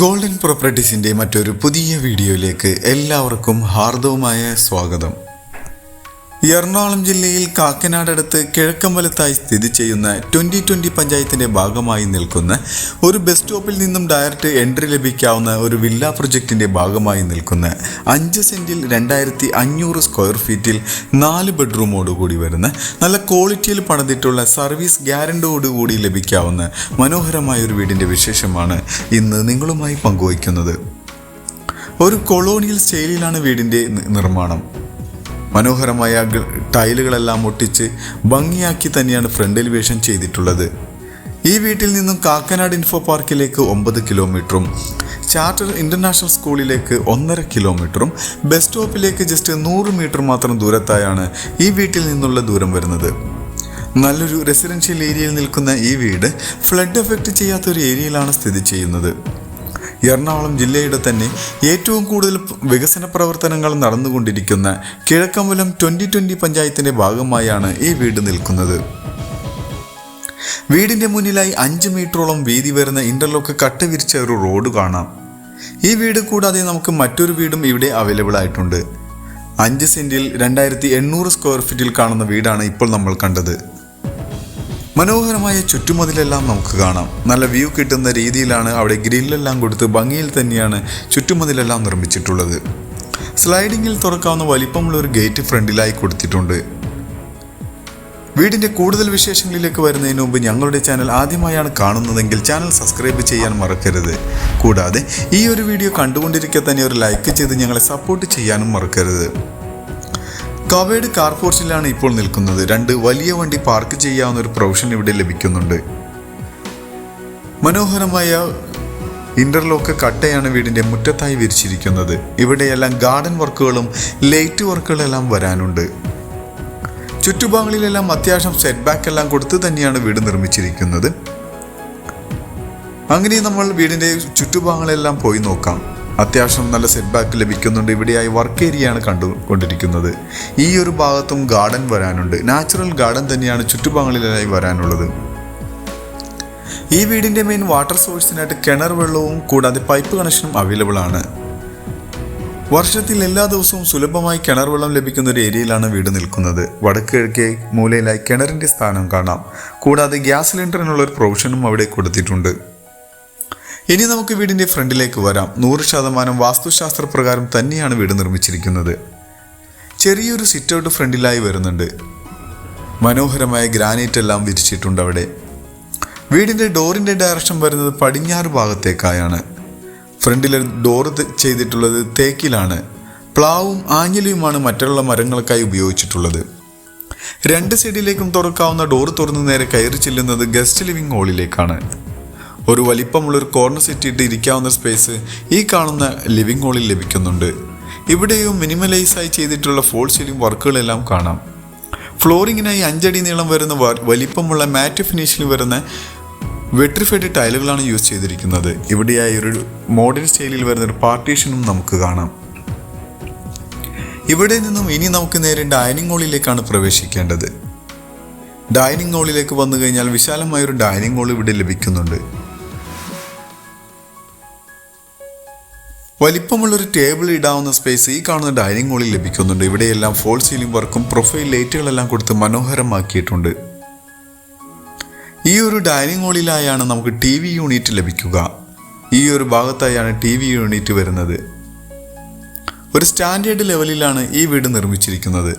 Golden പ്രോപ്പർട്ടീസിന്റെ മറ്റൊരു പുതിയ വീഡിയോയിലേക്ക് എല്ലാവർക്കും ഹാർദവുമായ സ്വാഗതം. എറണാകുളം ജില്ലയിൽ കാക്കനാടടുത്ത് കിഴക്കമ്പലത്തായി സ്ഥിതി ചെയ്യുന്ന ട്വന്റി ട്വന്റി പഞ്ചായത്തിന്റെ ഭാഗമായി നിൽക്കുന്ന ഒരു ബസ് സ്റ്റോപ്പിൽ നിന്നും ഡയറക്റ്റ് എൻട്രി ലഭിക്കാവുന്ന ഒരു വില്ല പ്രൊജക്റ്റിന്റെ ഭാഗമായി നിൽക്കുന്ന അഞ്ച് സെന്റിൽ രണ്ടായിരത്തി അഞ്ഞൂറ് സ്ക്വയർ ഫീറ്റിൽ നാല് ബെഡ്റൂമോടുകൂടി വരുന്ന നല്ല ക്വാളിറ്റിയിൽ പണിതിട്ടുള്ള സർവീസ് ഗ്യാരണ്ടോടുകൂടി ലഭിക്കാവുന്ന മനോഹരമായ ഒരു വീടിന്റെ വിശേഷമാണ് ഇന്ന് നിങ്ങളുമായി പങ്കുവയ്ക്കുന്നത്. ഒരു കൊളോണിയൽ സ്റ്റൈലിലാണ് വീടിന്റെ നിർമ്മാണം. മനോഹരമായ ടൈലുകളെല്ലാം ഒട്ടിച്ച് ഭംഗിയാക്കി തന്നെയാണ് ഫ്രണ്ട് എലിവേഷൻ ചെയ്തിട്ടുള്ളത്. ഈ വീട്ടിൽ നിന്നും കാക്കനാട് ഇൻഫോ പാർക്കിലേക്ക് ഒമ്പത് കിലോമീറ്ററും ചാർട്ടർ ഇന്റർനാഷണൽ സ്കൂളിലേക്ക് ഒന്നര കിലോമീറ്ററും ബസ് സ്റ്റോപ്പിലേക്ക് ജസ്റ്റ് നൂറ് മീറ്റർ മാത്രം ദൂരത്തായാണ് ഈ വീട്ടിൽ നിന്നുള്ള ദൂരം വരുന്നത്. നല്ലൊരു റെസിഡൻഷ്യൽ ഏരിയയിൽ നിൽക്കുന്ന ഈ വീട് ഫ്ലഡ് എഫക്റ്റ് ചെയ്യാത്തൊരു ഏരിയയിലാണ് സ്ഥിതി ചെയ്യുന്നത്. എറണാകുളം ജില്ലയുടെ തന്നെ ഏറ്റവും കൂടുതൽ വികസന പ്രവർത്തനങ്ങൾ നടന്നുകൊണ്ടിരിക്കുന്ന കിഴക്കമ്പലം ട്വന്റി ട്വന്റി പഞ്ചായത്തിന്റെ ഭാഗമായാണ് ഈ വീട് നിൽക്കുന്നത്. വീടിന്റെ മുന്നിലായി അഞ്ച് മീറ്ററോളം വീതി വരുന്ന ഇന്റർലോക്ക് കട്ട് വിരിച്ച ഒരു റോഡ് കാണാം. ഈ വീട് കൂടാതെ നമുക്ക് മറ്റൊരു വീടും ഇവിടെ അവൈലബിൾ ആയിട്ടുണ്ട്. അഞ്ച് സെന്റിൽ രണ്ടായിരത്തി എണ്ണൂറ് സ്ക്വയർ ഫീറ്റിൽ കാണുന്ന വീടാണ് ഇപ്പോൾ നമ്മൾ കണ്ടത്. മനോഹരമായ ചുറ്റുമതിലെല്ലാം നമുക്ക് കാണാം. നല്ല വ്യൂ കിട്ടുന്ന രീതിയിലാണ് അവിടെ ഗ്രില്ലെല്ലാം കൊടുത്ത് ഭംഗിയിൽ തന്നെയാണ് ചുറ്റുമതിലെല്ലാം നിർമ്മിച്ചിട്ടുള്ളത്. സ്ലൈഡിങ്ങിൽ തുറക്കാവുന്ന വലിപ്പമുള്ള ഒരു ഗേറ്റ് ഫ്രണ്ടിലായി കൊടുത്തിട്ടുണ്ട്. വീടിന്റെ കൂടുതൽ വിശേഷങ്ങളിലേക്ക് വരുന്നതിന് മുമ്പ് ഞങ്ങളുടെ ചാനൽ ആദ്യമായാണ് കാണുന്നതെങ്കിൽ ചാനൽ സബ്സ്ക്രൈബ് ചെയ്യാൻ മറക്കരുത്. കൂടാതെ ഈ ഒരു വീഡിയോ കണ്ടുകൊണ്ടിരിക്കെ തന്നെ ഒരു ലൈക്ക് ചെയ്ത് ഞങ്ങളെ സപ്പോർട്ട് ചെയ്യാനും മറക്കരുത്. കവേഡ് കാർപോർച്ചിലാണ് ഇപ്പോൾ നിൽക്കുന്നത്. രണ്ട് വലിയ വണ്ടി പാർക്ക് ചെയ്യാവുന്ന ഒരു പ്രൊവിഷൻ ഇവിടെ ലഭിക്കുന്നുണ്ട്. മനോഹരമായ ഇന്റർലോക്ക് കട്ടയാണ് വീടിന്റെ മുറ്റത്തായി വിരിച്ചിരിക്കുന്നത്. ഇവിടെയെല്ലാം ഗാർഡൻ വർക്കുകളും ലൈറ്റ് വർക്കുകളെല്ലാം വരാനുണ്ട്. ചുറ്റുഭാഗങ്ങളിലെല്ലാം അത്യാവശ്യം സെറ്റ് ബാക്ക് എല്ലാം കൊടുത്ത് തന്നെയാണ് വീട് നിർമ്മിച്ചിരിക്കുന്നത്. അങ്ങനെ നമ്മൾ വീടിന്റെ ചുറ്റുഭാഗങ്ങളെല്ലാം പോയി നോക്കാം. അത്യാവശ്യം നല്ല സെറ്റ് ബാക്ക് ലഭിക്കുന്നുണ്ട്. ഇവിടെയായി വർക്ക് ഏരിയയാണ് കണ്ടുകൊണ്ടിരിക്കുന്നത് ഈ ഒരു ഭാഗത്തും ഗാർഡൻ വരാനുണ്ട്. നാച്ചുറൽ ഗാർഡൻ തന്നെയാണ് ചുറ്റുഭാഗങ്ങളിലായി വരാനുള്ളത്. ഈ വീടിന്റെ മെയിൻ വാട്ടർ സോഴ്സിനായിട്ട് കിണർ വെള്ളവും കൂടാതെ പൈപ്പ് കണക്ഷനും അവൈലബിൾ ആണ്. വർഷത്തിൽ എല്ലാ ദിവസവും സുലഭമായി കിണർ വെള്ളം ലഭിക്കുന്ന ഒരു ഏരിയയിലാണ് വീട് നിൽക്കുന്നത്. വടക്ക് കിഴക്കേ മൂലയിലായി കിണറിന്റെ സ്ഥാനം കാണാം. കൂടാതെ ഗ്യാസ് സിലിണ്ടറിനുള്ള ഒരു പ്രൊവിഷനും അവിടെ കൊടുത്തിട്ടുണ്ട്. ഇനി നമുക്ക് വീടിന്റെ ഫ്രണ്ടിലേക്ക് വരാം. നൂറ് ശതമാനം വാസ്തുശാസ്ത്ര പ്രകാരം തന്നെയാണ് വീട് നിർമ്മിച്ചിരിക്കുന്നത്. ചെറിയൊരു സിറ്റൗട്ട് ഫ്രണ്ടിലായി വരുന്നുണ്ട്. മനോഹരമായ ഗ്രാനൈറ്റ് എല്ലാം വിരിച്ചിട്ടുണ്ട് അവിടെ. വീടിന്റെ ഡോറിന്റെ ഡയറക്ഷൻ വരുന്നത് പടിഞ്ഞാറ് ഭാഗത്തേക്കായാണ്. ഫ്രണ്ടിലെ ഡോർ ചെയ്തിട്ടുള്ളത് തേക്കിലാണ്. പ്ലാവും ആഞ്ഞിലിയുമാണ് മറ്റുള്ള മരങ്ങൾക്കായി ഉപയോഗിച്ചിട്ടുള്ളത്. രണ്ട് സൈഡിലേക്കും തുറക്കാവുന്ന ഡോർ തുറന്നു നേരെ കയറി ചെല്ലുന്നത് ഗസ്റ്റ് ലിവിംഗ് ഹാളിലേക്കാണ്. ഒരു വലിപ്പമുള്ള ഒരു കോർണർ സെറ്റ് ഇട്ട് ഇരിക്കാവുന്ന സ്പേസ് ഈ കാണുന്ന ലിവിംഗ് ഹാളിൽ ലഭിക്കുന്നുണ്ട്. ഇവിടെയും മിനിമലൈസായി ചെയ്തിട്ടുള്ള ഫോൾ സീലിംഗ് വർക്കുകളെല്ലാം കാണാം. ഫ്ലോറിങ്ങിനായി അഞ്ചടി നീളം വരുന്ന വലിപ്പമുള്ള മാറ്റ് ഫിനിഷിൽ വരുന്ന വെട്രിഫൈഡ് ടൈലുകളാണ് യൂസ് ചെയ്തിരിക്കുന്നത്. ഇവിടെയായി ഒരു മോഡേൺ സ്റ്റൈലിൽ വരുന്ന ഒരു പാർട്ടീഷനും നമുക്ക് കാണാം. ഇവിടെ നിന്നും ഇനി നമുക്ക് നേരെ ഡൈനിങ് ഹാളിലേക്കാണ് പ്രവേശിക്കേണ്ടത്. ഡൈനിങ് ഹാളിലേക്ക് വന്നു കഴിഞ്ഞാൽ വിശാലമായൊരു ഡൈനിങ് ഹാൾ ഇവിടെ ലഭിക്കുന്നുണ്ട്. വലിപ്പമുള്ളൊരു ടേബിൾ ഇടാവുന്ന സ്പേസ് ഈ കാണുന്ന ഡൈനിങ് ഹാളിൽ ലഭിക്കുന്നുണ്ട്. ഇവിടെയെല്ലാം ഫോൾ സീലിംഗ് വർക്കും പ്രൊഫൈൽ ലൈറ്റുകളെല്ലാം കൊടുത്ത് മനോഹരമാക്കിയിട്ടുണ്ട്. ഈ ഒരു ഡൈനിങ് ഹാളിലായാണ് നമുക്ക് ടി വി യൂണിറ്റ് ലഭിക്കുക. ഈ ഒരു ഭാഗത്തായാണ് ടി വി യൂണിറ്റ് വരുന്നത്. ഒരു സ്റ്റാൻഡേർഡ് ലെവലിലാണ് ഈ വീട് നിർമ്മിച്ചിരിക്കുന്നത്.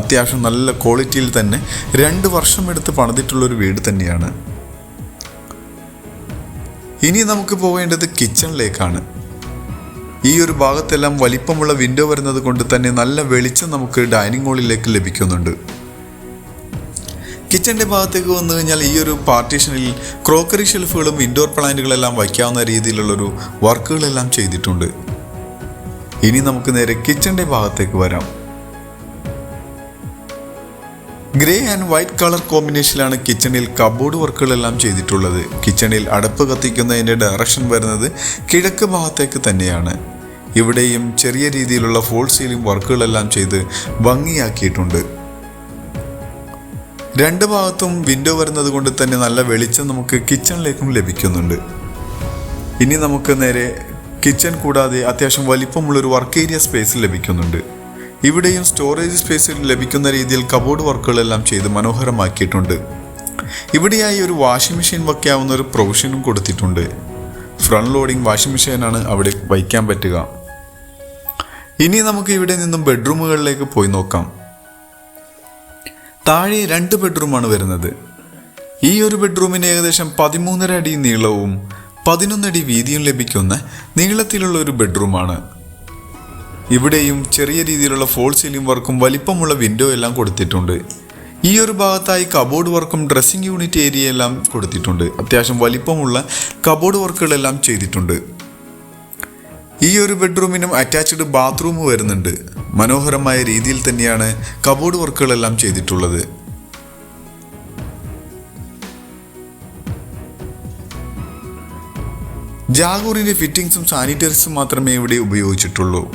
അത്യാവശ്യം നല്ല ക്വാളിറ്റിയിൽ തന്നെ രണ്ട് വർഷം എടുത്ത് പണിതിട്ടുള്ള ഒരു വീട് തന്നെയാണ്. ഇനി നമുക്ക് പോകേണ്ടത് കിച്ചണിലേക്കാണ് ഈ ഒരു ഭാഗത്തെല്ലാം വലിപ്പമുള്ള വിൻഡോ വരുന്നത് കൊണ്ട് തന്നെ നല്ല വെളിച്ചം നമുക്ക് ഡൈനിങ് ഹാളിലേക്ക് ലഭിക്കുന്നുണ്ട്. കിച്ചന്റെ ഭാഗത്തേക്ക് വന്നു കഴിഞ്ഞാൽ ഈ ഒരു പാർട്ടീഷനിൽ ക്രോക്കറി ഷെൽഫുകളും ഇൻഡോർ പ്ലാന്റുകളെല്ലാം വയ്ക്കാവുന്ന രീതിയിലുള്ളൊരു വർക്കുകളെല്ലാം ചെയ്തിട്ടുണ്ട്. ഇനി നമുക്ക് നേരെ കിച്ചന്റെ ഭാഗത്തേക്ക് വരാം. ഗ്രേ ആൻഡ് വൈറ്റ് കളർ കോമ്പിനേഷനിലാണ് കിച്ചണിൽ കബോർഡ് വർക്കുകളെല്ലാം ചെയ്തിട്ടുള്ളത്. കിച്ചണിൽ അടപ്പ് കത്തിക്കുന്നതിന്റെ ഡയറക്ഷൻ വരുന്നത് കിഴക്ക് ഭാഗത്തേക്ക് തന്നെയാണ്. ഇവിടെയും ചെറിയ രീതിയിലുള്ള ഫോൾ സീലിംഗ് വർക്കുകളെല്ലാം ചെയ്ത് ഭംഗിയാക്കിയിട്ടുണ്ട്. രണ്ട് ഭാഗത്തും വിൻഡോ വരുന്നത് കൊണ്ട് തന്നെ നല്ല വെളിച്ചം നമുക്ക് കിച്ചണിലേക്കും ലഭിക്കുന്നുണ്ട്. ഇനി നമുക്ക് നേരെ കിച്ചൺ കൂടാതെ അത്യാവശ്യം വലിപ്പമുള്ളൊരു വർക്ക് ഏരിയ സ്പേസ് ലഭിക്കുന്നുണ്ട്. ഇവിടെയും സ്റ്റോറേജ് സ്പേസ് ലഭിക്കുന്ന രീതിയിൽ കബോർഡ് വർക്കുകളെല്ലാം ചെയ്ത് മനോഹരമാക്കിയിട്ടുണ്ട്. ഇവിടെയായി ഒരു വാഷിംഗ് മെഷീൻ വയ്ക്കാവുന്ന ഒരു പ്രൊവിഷനും കൊടുത്തിട്ടുണ്ട്. ഫ്രണ്ട് ലോഡിംഗ് വാഷിംഗ് മെഷീനാണ് അവിടെ വയ്ക്കാൻ പറ്റുക. ഇനി നമുക്ക് ഇവിടെ നിന്നും ബെഡ്റൂമുകളിലേക്ക് പോയി നോക്കാം. താഴെ രണ്ട് ബെഡ്റൂമാണ് വരുന്നത്. ഈ ഒരു ബെഡ്റൂമിന് ഏകദേശം പതിമൂന്നര അടി നീളവും പതിനൊന്നടി വീതിയും ലഭിക്കുന്ന നീളത്തിലുള്ള ഒരു ബെഡ്റൂമാണ്. ഇവിടെയും ചെറിയ രീതിയിലുള്ള ഫോൾ സീലിംഗ് വർക്കും വലിപ്പമുള്ള വിൻഡോ എല്ലാം കൊടുത്തിട്ടുണ്ട്. ഈ ഒരു ഭാഗത്തായി കബോർഡ് വർക്കും ഡ്രസ്സിംഗ് യൂണിറ്റ് ഏരിയ എല്ലാം കൊടുത്തിട്ടുണ്ട്. അത്യാവശ്യം വലിപ്പമുള്ള കബോർഡ് വർക്കുകളെല്ലാം ചെയ്തിട്ടുണ്ട്. ഈ ഒരു ബെഡ്റൂമിനും അറ്റാച്ച്ഡ് ബാത്റൂം വരുന്നുണ്ട്. മനോഹരമായ രീതിയിൽ തന്നെയാണ് കബോർഡ് വർക്കുകളെല്ലാം ചെയ്തിട്ടുള്ളത്. ജാഗൂറിന്റെ ഫിറ്റിംഗ്സും സാനിറ്റൈസറും മാത്രമേ ഇവിടെ ഉപയോഗിച്ചിട്ടുള്ളൂ.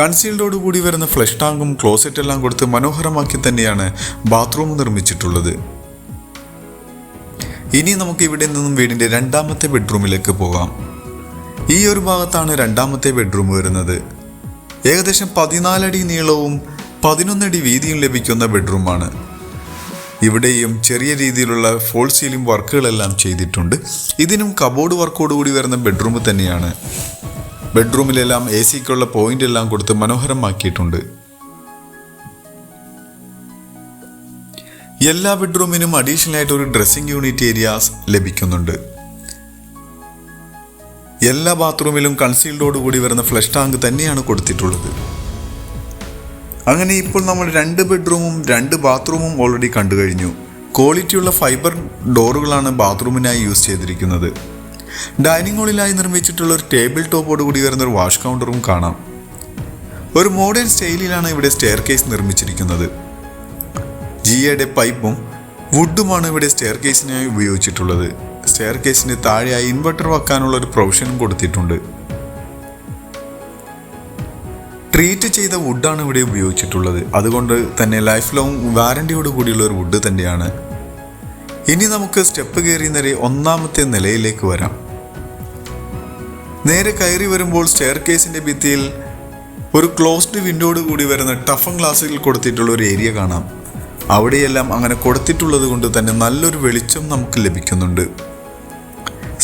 കൺസീൽഡോട് കൂടി വരുന്ന ഫ്ലഷ് ടാങ്കും ക്ലോസറ്റ് എല്ലാം കൊടുത്ത് മനോഹരമാക്കി തന്നെയാണ് ബാത്റൂം നിർമ്മിച്ചിട്ടുള്ളത്. ഇനി നമുക്ക് ഇവിടെ നിന്നും വീടിന്റെ രണ്ടാമത്തെ ബെഡ്റൂമിലേക്ക് പോകാം. ഈ ഒരു ഭാഗത്താണ് രണ്ടാമത്തെ ബെഡ്റൂം വരുന്നത്. ഏകദേശം പതിനാലടി നീളവും പതിനൊന്നടി വീതിയും ലഭിക്കുന്ന ബെഡ്റൂമാണ്. ഇവിടെയും ചെറിയ രീതിയിലുള്ള ഫോൾ സീലിംഗ് വർക്കുകളെല്ലാം ചെയ്തിട്ടുണ്ട്. ഇതിനും കബോർഡ് വർക്കോട് കൂടി വരുന്ന ബെഡ്റൂം തന്നെയാണ്. ബെഡ്റൂമിലെല്ലാം എ സിക്കുള്ള പോയിന്റ് എല്ലാം കൊടുത്ത് മനോഹരമാക്കിയിട്ടുണ്ട്. എല്ലാ ബെഡ്റൂമിനും അഡീഷണൽ ആയിട്ട് ഒരു ഡ്രസ്സിംഗ് യൂണിറ്റ് ഏരിയാസ് ലഭിക്കുന്നുണ്ട്. എല്ലാ ബാത്റൂമിലും കൺസീൽഡോട് കൂടി വരുന്ന ഫ്ലഷ് ടാങ്ക് തന്നെയാണ് കൊടുത്തിട്ടുള്ളത്. അങ്ങനെ ഇപ്പോൾ നമ്മൾ രണ്ട് ബെഡ്റൂമും രണ്ട് ബാത്റൂമും ഓൾറെഡി കണ്ടു കഴിഞ്ഞു. ക്വാളിറ്റിയുള്ള ഫൈബർ ഡോറുകളാണ് ബാത്റൂമിനായി യൂസ് ചെയ്തിരിക്കുന്നത്. ഡൈനിങ് ഹാളിലായി നിർമ്മിച്ചിട്ടുള്ള ഒരു ടേബിൾ ടോപ്പോട് കൂടി വരുന്ന ഒരു വാഷ് കൗണ്ടറും കാണാം. ഒരു മോഡേൺ സ്റ്റൈലിലാണ് ഇവിടെ സ്റ്റെയർ കേസ് നിർമ്മിച്ചിരിക്കുന്നത് ജിയയുടെ പൈപ്പും വുഡുമാണ് ഇവിടെ സ്റ്റെയർ കേസിനായി ഉപയോഗിച്ചിട്ടുള്ളത്. സ്റ്റെയർ കേസിന് താഴെയായി ഇൻവെർട്ടർ വെക്കാനുള്ള ഒരു പ്രൊവിഷനും കൊടുത്തിട്ടുണ്ട്. ട്രീറ്റ് ചെയ്ത വുഡാണ് ഇവിടെ ഉപയോഗിച്ചിട്ടുള്ളത്. അതുകൊണ്ട് തന്നെ ലൈഫ് ലോങ് വാറണ്ടിയോട് കൂടിയുള്ള ഒരു വുഡ് തന്നെയാണ്. ഇനി നമുക്ക് സ്റ്റെപ്പ് കയറി നേരെ ഒന്നാമത്തെ നിലയിലേക്ക് വരാം. നേരെ കയറി വരുമ്പോൾ സ്റ്റെയർ കേസിന്റെ ഭിത്തിയിൽ ഒരു ക്ലോസ്ഡ് വിൻഡോട് കൂടി വരുന്ന ടഫൻ ഗ്ലാസ്സിൽ കൊടുത്തിട്ടുള്ള ഒരു ഏരിയ കാണാം. അവിടെയെല്ലാം അങ്ങനെ കൊടുത്തിട്ടുള്ളത് കൊണ്ട് തന്നെ നല്ലൊരു വെളിച്ചം നമുക്ക് ലഭിക്കുന്നുണ്ട്.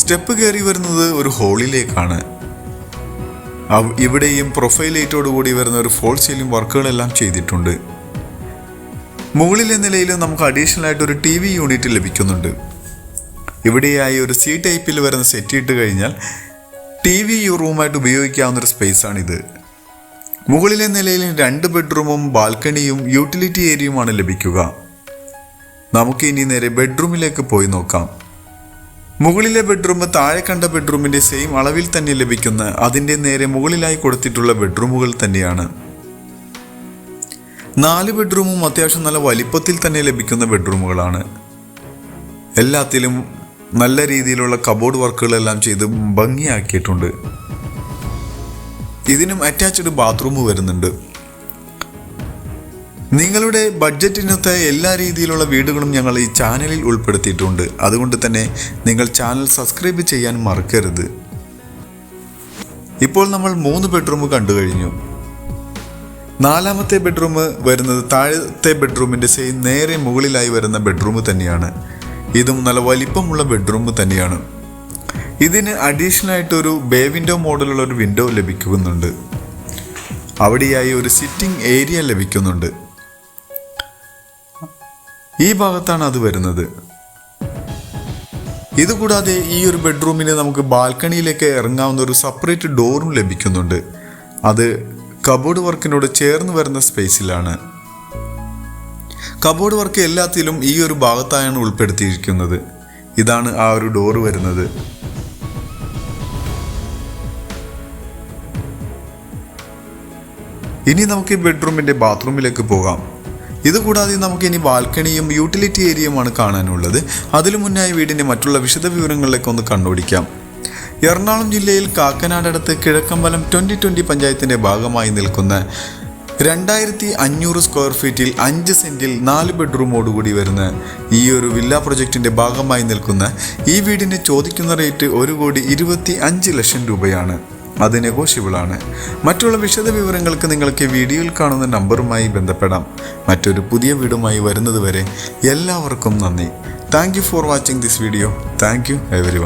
സ്റ്റെപ്പ് കയറി വരുന്നത് ഒരു ഹോളിലേക്കാണ്. ഇവിടെയും പ്രൊഫൈൽ ലൈറ്റോട് കൂടി വരുന്ന ഒരു ഫോൾ സീലിംഗ് വർക്കുകളെല്ലാം ചെയ്തിട്ടുണ്ട്. മുകളിലെ നിലയിൽ നമുക്ക് അഡീഷണൽ ആയിട്ട് ഒരു ടി വി യൂണിറ്റ് ലഭിക്കുന്നുണ്ട്. ഇവിടെയായി ഒരു സി ടൈപ്പിൽ വരുന്ന സെറ്റ് ഇട്ട് കഴിഞ്ഞാൽ ടി വി റൂമായിട്ട് ഉപയോഗിക്കാവുന്ന ഒരു സ്പേസാണിത് മുകളിലെ നിലയിൽ രണ്ട് ബെഡ്റൂമും ബാൽക്കണിയും യൂട്ടിലിറ്റി ഏരിയയുമാണ് ലഭിക്കുക. നമുക്ക് ഇനി നേരെ ബെഡ്റൂമിലേക്ക് പോയി നോക്കാം. മുകളിലെ ബെഡ്റൂം താഴെ കണ്ട ബെഡ്റൂമിന്റെ സെയിം അളവിൽ തന്നെ ലഭിക്കുന്ന അതിന്റെ നേരെ മുകളിലായി കൊടുത്തിട്ടുള്ള ബെഡ്റൂമുകൾ തന്നെയാണ്. നാല് ബെഡ്റൂമും അത്യാവശ്യം നല്ല വലിപ്പത്തിൽ തന്നെ ലഭിക്കുന്ന ബെഡ്റൂമുകളാണ്. എല്ലാത്തിലും നല്ല രീതിയിലുള്ള കബോർഡ് വർക്കുകളെല്ലാം ചെയ്ത് ഭംഗിയാക്കിയിട്ടുണ്ട്. ഇതിനും അറ്റാച്ച്ഡ് ബാത്റൂം വരുന്നുണ്ട്. നിങ്ങളുടെ ബഡ്ജറ്റിനൊത്ത എല്ലാ രീതിയിലുള്ള വീടുകളും ഞങ്ങൾ ഈ ചാനലിൽ ഉൾപ്പെടുത്തിയിട്ടുണ്ട്. അതുകൊണ്ട് തന്നെ നിങ്ങൾ ചാനൽ സബ്സ്ക്രൈബ് ചെയ്യാൻ മറക്കരുത്. ഇപ്പോൾ നമ്മൾ മൂന്ന് ബെഡ്റൂം കണ്ടു കഴിഞ്ഞു. നാലാമത്തെ ബെഡ്റൂം വരുന്നത് താഴത്തെ ബെഡ്റൂമിന്റെ സെയിം നേരെ മുകളിലായി വരുന്ന ബെഡ്റൂം തന്നെയാണ്. ഇതും നല്ല വലിപ്പമുള്ള ബെഡ്റൂം തന്നെയാണ്. ഇതിന് ഒരു ബേ വിൻഡോ മോഡലുള്ള ഒരു വിൻഡോ ലഭിക്കുന്നുണ്ട്. അവിടെയായി ഒരു സിറ്റിംഗ് ഏരിയ ലഭിക്കുന്നുണ്ട്. ഈ ഭാഗത്താണ് അത് വരുന്നത്. ഇതുകൂടാതെ ഈ ഒരു ബെഡ്റൂമിന് നമുക്ക് ബാൽക്കണിയിലേക്ക് ഇറങ്ങാവുന്ന ഒരു സെപ്പറേറ്റ് ഡോറും ലഭിക്കുന്നുണ്ട്. അത് കബോർഡ് വർക്കിനോട് ചേർന്ന് വരുന്ന സ്പേസിലാണ് കബോർഡ് വർക്ക് എല്ലാത്തിലും ഈ ഒരു ഭാഗത്തായാണ് ഉൾപ്പെടുത്തിയിരിക്കുന്നത്. ഇതാണ് ആ ഒരു ഡോറ് വരുന്നത്. ഇനി നമുക്ക് ഈ ബെഡ്റൂമിന്റെ ബാത്റൂമിലേക്ക് പോകാം. ഇതുകൂടാതെ നമുക്ക് ഇനി ബാൽക്കണിയും യൂട്ടിലിറ്റി ഏരിയയുമാണ് കാണാനുള്ളത്. അതിനു മുന്നായി വീടിന്റെ മറ്റുള്ള വിശദ വിവരങ്ങളിലേക്ക് ഒന്ന് കണ്ടുപിടിക്കാം. എറണാകുളം ജില്ലയിൽ കാക്കനാടടുത്ത് കിഴക്കമ്പലം ട്വന്റി ട്വന്റി പഞ്ചായത്തിന്റെ ഭാഗമായി നിൽക്കുന്ന രണ്ടായിരത്തി അഞ്ഞൂറ് സ്ക്വയർ ഫീറ്റിൽ അഞ്ച് സെന്റിൽ നാല് ബെഡ്റൂമോടുകൂടി വരുന്ന ഈ ഒരു വില്ല പ്രൊജക്റ്റിന്റെ ഭാഗമായി നിൽക്കുന്ന ഈ വീടിനെ ചോദിക്കുന്ന റേറ്റ് ഒരു കോടി ഇരുപത്തി അഞ്ച് ലക്ഷം രൂപയാണ്. അത് നെഗോഷ്യബിൾ ആണ് മറ്റുള്ള വിശദ വിവരങ്ങൾക്ക് നിങ്ങൾക്ക് വീഡിയോയിൽ കാണുന്ന നമ്പറുമായി ബന്ധപ്പെടാം. മറ്റൊരു പുതിയ വീടുമായി വരുന്നതുവരെ എല്ലാവർക്കും നന്ദി. Thank for watching this video thank you every